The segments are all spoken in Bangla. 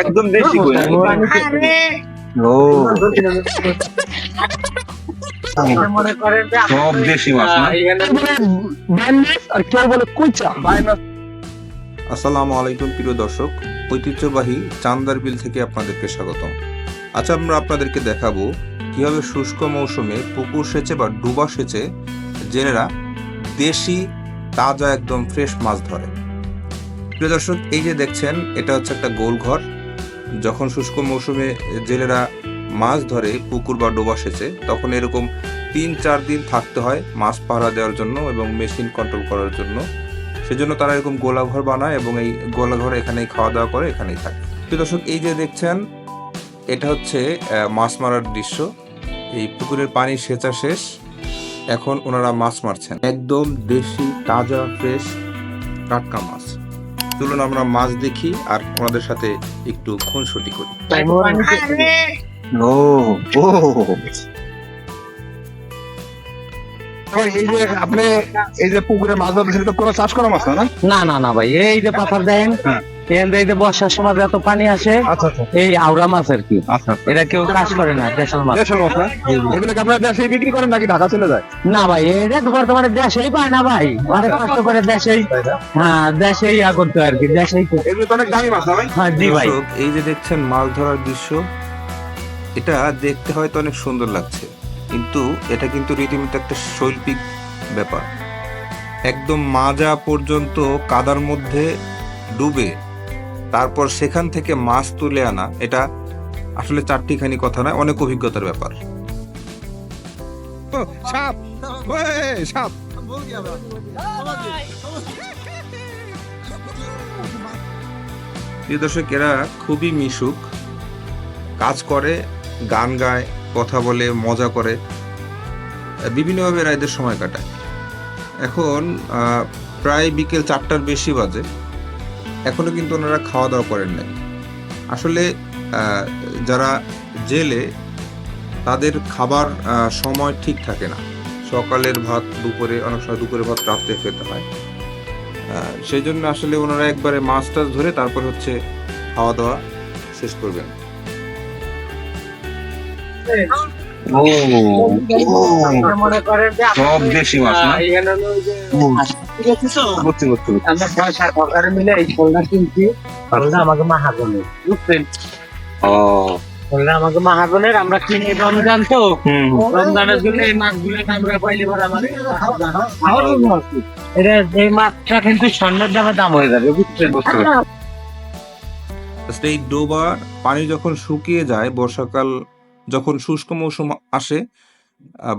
একদম আসসালামু আলাইকুম প্রিয় দর্শক, ঐতিহ্যবাহী চান্দার বিল থেকে আপনাদেরকে স্বাগতম। আজ আমরা আপনাদেরকে দেখাবো কীভাবে শুষ্ক মৌসুমে পুকুর সেচে বা ডুবা সেচে জেলেরা দেশি, তাজা একদম ফ্রেশ মাছ ধরে। প্রিয় দর্শক, এই যে দেখছেন, এটা হচ্ছে একটা গোল ঘর যখন শুষ্ক মৌসুমে জেলেরা মাছ ধরে, পুকুর বা ডোবা সেচে, তখন এরকম তিন, চার দিন থাকতে হয় মাছ পাহারা দেওয়ার জন্য এবং মেশিন কন্ট্রোল করার জন্য। সেজন্য তারা এরকম গোলাঘর বানায় এবং এই গোলাঘর এখানেই খাওয়া দাওয়া করে, এখানেই থাকে। প্রিয় দর্শক, এই যে দেখছেন, এটা হচ্ছে মাছ মারার দৃশ্য। এই পুকুরের পানি সেচা শেষ। এখন ওনারা মাছ মারছেন। একদম দেশি, তাজা ফ্রেশ টাটকা মাছ। চলুন আমরা মাছ দেখি আর ওনাদের সাথে একটু খুনসুটি করি। ও ও। এই যে আপনি এই যে পুকুরে মাছ ধরছেন এটা কোনো চাষ করা মাছ না? না না না না ভাই এই যে পাথর দেন যে বর্ষার সময় যত পানি আসে আচ্ছা আচ্ছা। এই আউরা মাছ আর কি। আচ্ছা এটা কেউ চাষ করে না দেশের মাছ। আপনারা দেশে বিক্রি করেন নাকি ঢাকা চলে যায়? না ভাই এটা বর্তমানে দেশেই পায় না ভাই। অনেক কষ্ট করে দেশেই হ্যাঁ দেশেই ইয়া করতে আর কি দেশেই এগুলো তো অনেক দামি মাছ না ভাই? হ্যাঁ জি ভাই। এই যে দেখছেন মাছ ধরার দৃশ্য এটা দেখতে হয়তো অনেক সুন্দর লাগছে কিন্তু এটা কিন্তু রীতিমতো একটা শৈল্পিক ব্যাপার। একদম মাজা পর্যন্ত কাদার মধ্যে ডুবে তারপর সেখান থেকে মাছ তুলে আনা, এটা আসলে চারটিখানি কথা নয়, অনেক অভিজ্ঞতার ব্যাপার। প্রিয় দর্শক, এরা খুবই মিশুক, কাজ করে, গান গায়, কথা বলে, মজা করে, বিভিন্নভাবে এরা এদের সময় কাটায়। এখন প্রায় বিকেল চারটার বেশি বাজে। এখনও কিন্তু ওনারা খাওয়া দাওয়া করেন নাই। আসলে যারা জেলে, তাদের খাবার সময় ঠিক থাকে না। সকালের ভাত দুপুরে, অনেক সময় দুপুরে ভাত রাত্রে খেতে হয়। সেই জন্য আসলে ওনারা একবারে মাছ টাছ ধরে তারপর হচ্ছে খাওয়া দাওয়া শেষ করবেন। ও মনে করেন যে সব দেশি মাছ না এখানে হলো ওই যে বুঝছি বুঝছি বুঝছি। আমরা পয়সা সরকারে মিলে এই ফলটা কিনছি ফলটা আমাকে মাহাজনের বুঝছেন ও ফলটা আমাকে মাহাজনের আমরা কিনে রমজান তো। রমজানের জন্য এই মাছগুলো আমরা পাইলে পরে আমাদের এটা এই মাছটা কিন্তু স্বর্ণের দামে দাম হয়ে যাবে বুঝছেন বুঝতে পারছি। এই ডোবা পানি যখন শুকিয়ে যায় বর্ষাকাল যখন শুষ্ক মৌসুম আসে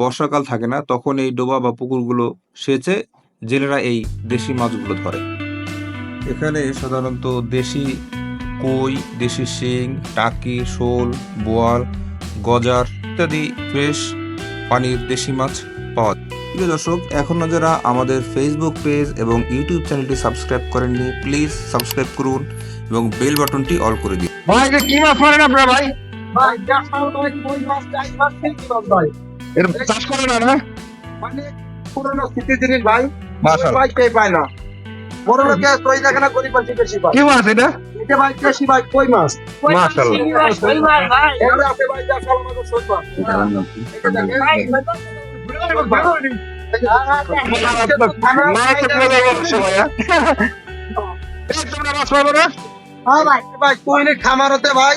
বর্ষাকাল থাকে না, তখন এই ডোবা বা পুকুরগুলো সেচে জেলেরা এই দেশি মাছগুলো ধরে। এখানে সাধারণত দেশি কই, দেশি শিং, টাকি, শোল, বোয়াল, গজার ইত্যাদি ফ্রেশ পানির দেশি মাছ পাওয়া প্রিয় দর্শক এখনও যারা আমাদের ফেসবুক পেজ এবং ইউটিউব চ্যানেলটি সাবস্ক্রাইব করেননি প্লিজ সাবস্ক্রাইব করুন এবং বেল বাটনটি অল করে দিন। ভাই কি মাছ মারেন আপনারা ভাই? চাষ করে না না? মানে পুরোনো স্মৃতির জিনিস ভাই মাশাআল্লাহ। ভাই কে পায় না। বড় লোকে কই দেখে না গরিব মানুষ বেশি পায়। কি মাছ এটা? এটা ভাই বেশি ভাই কই মাছ? মাশাআল্লাহ। এগুলো আছে ভাই যা সব আমাদের সই মাছ। এটা দেখেন। মাছ তো পুরো দেবো সময় এই তোমরা মাছ পাবো না হ্যাঁ ভাই।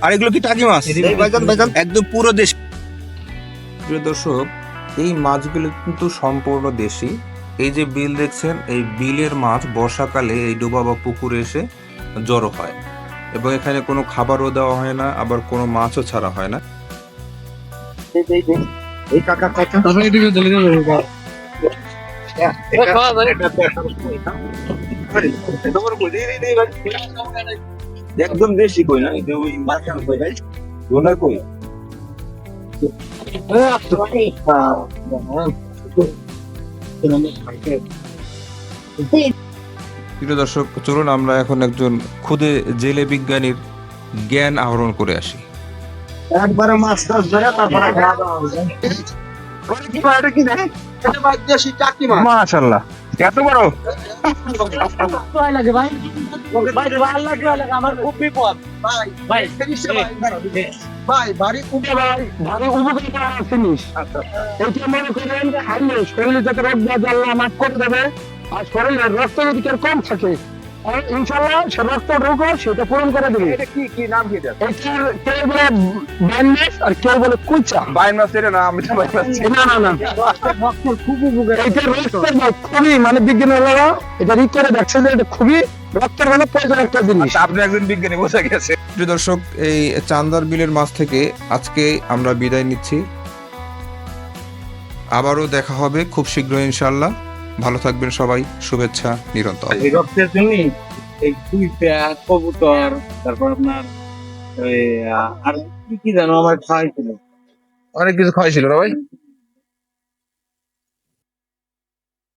হ্যাঁ? হ্যাঁ। আর এগুলো কি টাকি মাছ একদম পুরো দেশ প্রিয় দর্শক এই মাছগুলো কিন্তু সম্পূর্ণ দেশি এই যে বিল দেখছেন এই বিলের মাছ বর্ষাকালে এই ডোবা বা পুকুরে এসে জড়ো হয় এবং এখানে কোনো খাবারও দেওয়া হয় না আবার কোনো মাছও ছাড়া হয় না এই কাকা কাকা এটা একদম দেশি কই না এটা ওই মাথা কই ভাই গোনা কই? প্রিয় দর্শক চলুন আমরা এখন একজন খুদে জেলে বিজ্ঞানীর জ্ঞান আহরণ করে আসি। একবারে মাছ টাছ ধরে তারপরে খাওয়া দাওয়া হবে। কি এটা কি এটা মাছ মাশাআল্লাহ এত বড়? ভয় লাগে ভাই। ভাই ভালো লাগে লাগে। আমার খুব বিপদ। ভাই ভাই ভাই ভাই ভারী উপকার জিনিস এটা মনে করেন যে হারিয়ে শরীরে যাতে রোগ বাজ মাফ করে দেবে আর শরীরের রক্ত যদি কম থাকে ইনশাল্লাহ সে রক্ত রোগ সেটা পূরণ করে দেবে। এটা কি কি নাম কি এটা কেউ বলে ব্যান্ডেজ আর কেউ বলে কুচা বাইন মাছ এটা না আমি তো না না খুব উপকার এটা রক্তের খুবই মানে বিজ্ঞানীরা এটা রিক করে দেখছে যে এটা খুবই রক্তের মানে প্রয়োজন একটা জিনিস। আচ্ছা, আপনি একজন বিজ্ঞানী বোঝা গেছে। প্রিয় দর্শক এই চান্দার বিলের মাছ থেকে আজকে আমরা বিদায় নিচ্ছি। আবারও দেখা হবে খুব শীঘ্রই ইনশাল্লাহ ভালো থাকবেন সবাই শুভেচ্ছা নিরন্তর। এই রক্তের জন্য এই দুই কুইপা কবুতর তারপর আপনার ওই আর কি কি জানো আমার খাওয়াইছিল অনেক কিছু খাওয়াইছিল না ভাই?